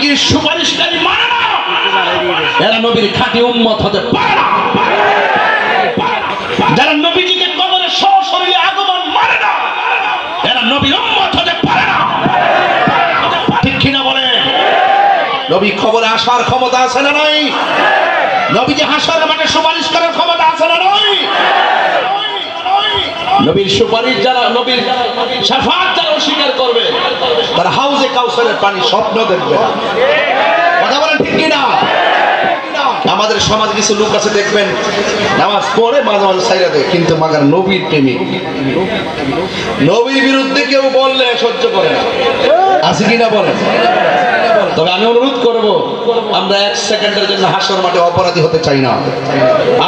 কি সুপারিশকারী না? এরা নবীর খাঁটি উম্মত হতে পারে না যারা নবীজিকে কবরে সশরীরে আগমন মানে না মানে এরা নবীর উম্মত হতে পারে না ঠিক কিনা বলে? নবী খবরে আসার ক্ষমতা আছে না নাই? নবীজি হাসার মাঠে সুপারিশ করার ক্ষমতা আছে না নাই? নবীর সুপারিশ যারা, নবীর সাফাত যারা অস্বীকার করবে, তারা হাউজে কাউসারের পানি স্বপ্ন দেখবে কথা বলেন ঠিক কিনা? আমাদের সমাজে কিছু লোক আছে, দেখবেন, নামাজ পড়ে মাঝে মাঝে সাইরা দেয়, কিন্তু মাগার নবীর প্রেমিক। নবীর বিরুদ্ধে কেউ বললে সহ্য করে না। আছে কিনা বলেন? তবে আমি অনুরোধ করব, আমরা এক সেকেন্ডের জন্য হাসর মাঠে অপরাধী হতে চাই না।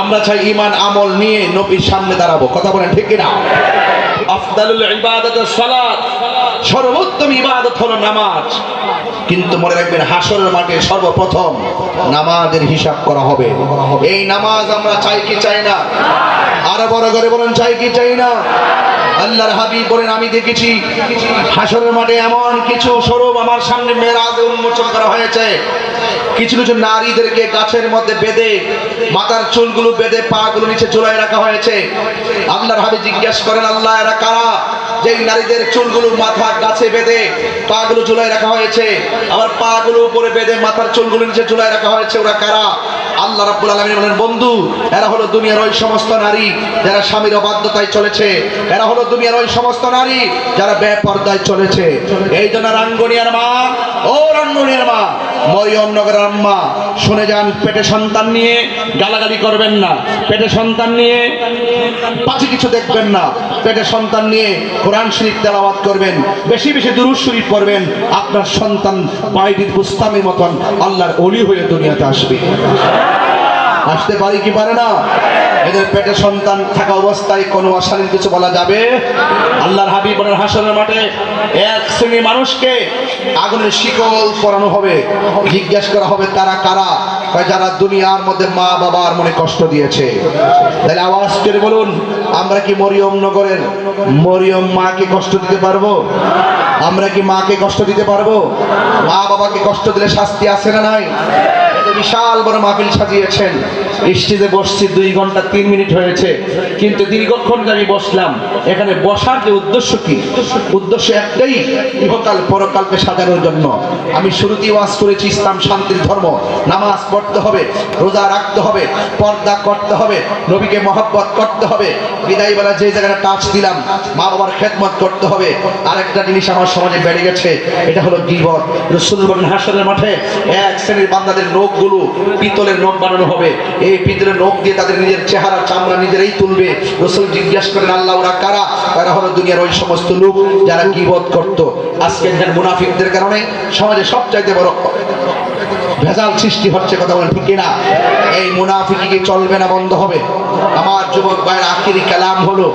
আমরা চাই ইমান আমল নিয়ে নবীর সামনে দাঁড়াবো। কথা বলেন ঠিক কিনা? আফদালুল ইবাদত সালাত। সর্বোত্তম ইবাদত হলো নামাজ। কিন্তু মনে রাখবেন, হাসরের মাঠে সর্বপ্রথম নামাজের হিসাব করা হবে। এই নামাজ আমরা চাই কি চাই না? আরও বড় করে বলেন, চাই কি চাই না? আল্লাহর হাবিব বলেন, আমি দেখেছি হাসরের মাঠে এমন কিছু স্বরূপ আমার সামনে মেরাজে উন্মোচন করা হয়েছে। কিছু কিছু নারীদেরকে গাছের মধ্যে বেঁধে, মাথার চুলগুলো বেঁধে পা গুলো নিচে ঝুলাই রাখা হয়েছে। আল্লাহর হাবিব জিজ্ঞেস করেন, আল্লাহ, এরা কারা? যেই নারীদের চুলগুলো মাথা গাছে বেঁধে পা গুলো ঝুলাই রাখা হয়েছে আবার পা গুলো উপরে বেঁধে মাথার চুলগুলো নিচে ঝুলাই রাখা হয়েছে, ওরা কারা? আল্লাহ রাব্বুল আলামিন বলেন, বন্ধু, এরা হলো দুনিয়ার ওই সমস্ত নারী যারা স্বামীর অবাধ্যতায় চলেছে। এরা হলো দুনিয়ার ওই সমস্ত নারী যারা বেপর্দায় চলেছে। এই জন্য রাঙ্গনিয়ার মা, ও রাঙ্গনিয়ার মা মরিয়ম নগরের আম্মা, শুনে যান, পেটে সন্তান নিয়ে গালাগালি করবেন না। পেটে সন্তান নিয়ে পাঁচি কিছু দেখবেন না। পেটে সন্তান নিয়ে কোরআন শরীফ তেলাওয়াত করবেন। বেশি বেশি দুরুদ শরীফ পড়বেন। আপনার সন্তান বাইদিন বুস্তামের মতন আল্লাহর অলি হয়ে দুনিয়াতে আসবে। আসতে পারি কি পারে না? এদের পেটে সন্তান থাকা অবস্থায় কোনো অশালীন কিছু বলা যাবে? আল্লাহর বলেন হাসনের মাঠে এক শ্রেণির মানুষকে আগুনের শিকল পরানো হবে, জিজ্ঞেস করা হবে তারা কারা? যারা দুনিয়ার মধ্যে মা বাবার মনে কষ্ট দিয়েছে। তাহলে আওয়াজ করে বলুন, আমরা কি মরিয়ম নগরের মরিয়ম মাকে কষ্ট দিতে পারব? আমরা কি মাকে কষ্ট দিতে পারব? মা বাবাকে কষ্ট দিলে শাস্তি আছে না নাই? বিশাল বড় মাহফিল সাজিয়েছেন। স্টেজে বসছি দুই ঘণ্টা তিন মিনিট হয়েছে। কিন্তু দীর্ঘক্ষণ আমি বসলাম, এখানে বসার যে উদ্দেশ্য কি? উদ্দেশ্য একটাই, ইহকাল পরকালকে সাজানোর জন্য। আমি শুরুতেই ওয়াজ করেছি, ইসলাম শান্তির ধর্ম। নামাজ পড়তে হবে, রোজা রাখতে হবে, পর্দা করতে হবে, নবীকে মহব্বত করতে হবে। বিদায় বেলা যে জায়গাটা টাচ দিলাম, মা বাবার খেদমত করতে হবে। আরেকটা জিনিস আমার সমাজে বেড়ে গেছে, এটা হলো গিবত। রসুল হাসরের মাঠে এক শ্রেণির বান্দাদের নখগুলো পিতলের নখ বানানো হবে। এই পিতলের নখ দিয়ে তাদের নিজের চেহারা, চামড়া নিজেরাই তুলবে। রসুল জিজ্ঞাসা করেন, আল্লাহ, ওরা কারা? তারা হলো দুনিয়ার ওই সমস্ত লোক যারা কিবত করত। আজকে মুনাফিকদের কারণে সমাজে সবচাইতে বড় ভেজাল সৃষ্টি হচ্ছে কথা বলেন ঠিক কিনা? এই মুনাফিকি কি চলবে না বন্ধ হবে? আমার যুবক ভাইয়ের আখিরি কালাম হলো,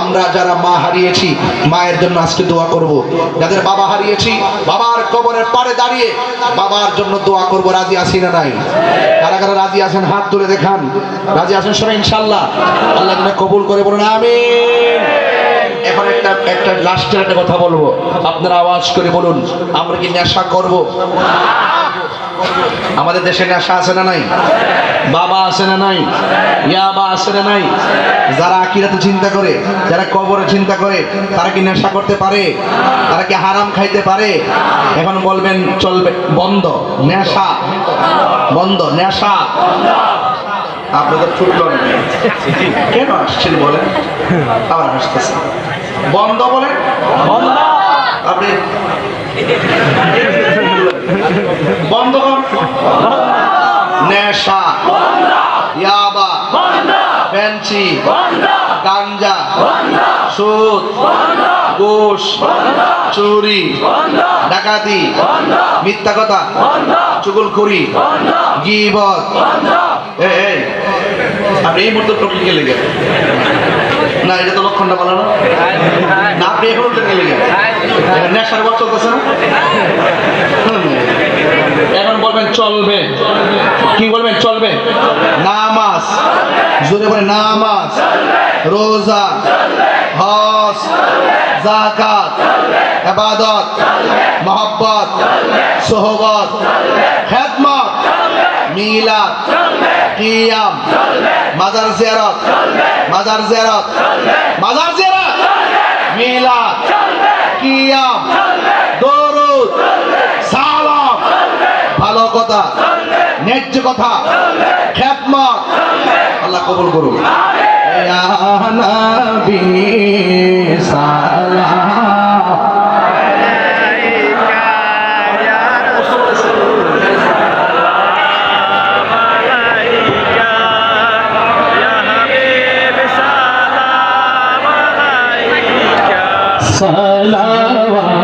আমরা যারা মা হারিয়েছি, মায়ের জন্য আজকে দোয়া করব। যাদের বাবা হারিয়েছি, বাবার কবরের পাড়ে দাঁড়িয়ে বাবার জন্য দোয়া করব। রাজি আছি না নাই? কারা কারা রাজি আছেন, হাত তুলে দেখান। রাজি আছেন সবাই ইনশাল্লাহ আল্লাহ যেন কবুল করে বলুন, আমিন। এখন একটা একটা লাস্টের একটা কথা বলব। আপনারা আওয়াজ করে বলুন, আমরা কি নেশা করব? আমাদের দেশে নেশা আছে না নাই? বাবা আছে না নাই? ইয়াবা আছে না নাই? যারা আকিরাতে চিন্তা করে যারা কবরে চিন্তা করে তারা কি নেশা করতে পারে? তারা কি হারাম খাইতে পারে? এখন বলবেন চলবে বন্ধ নেশা। বন্ধ নেশা। আপনাদের ফুটল না কেন আসছেন বলেন? আবার আসতেছে। বন্ধ বলেন? আপনি বন্ধ কর নেশা, ইয়াবা ফ্যান্সি গাঞ্জা, সুদ, ঘুষ, চুরি, ডাকাতি, মিথ্যা কথা, চুগুলখুরি, গিবত এই আপনি এই মুহূর্তে টপিকে লেগে না, এটা তো লক্ষণটা বলো না। না, আপনি এখন টপিকে লেগে নেশার বর চলতেছে না? এখন বলবেন চলবে। কি বলবেন? চলবে? নামাজ। জোরে বলে নামাজ। রোজা। হজ। জাকাত ইবাদত। মহব্বত। সোহবত। খেদমত। মিলাদ কিয়াম মাজার জিয়ারত মাজার জিয়ারত মাজার জিয়ারত। মিলাদ কিয়াম দরুদ সালাম। ভালো কথা ন্যায্য কথা খেদমত। আল্লাহ কবুল করুন। ইয়া নবী সালাম صلوات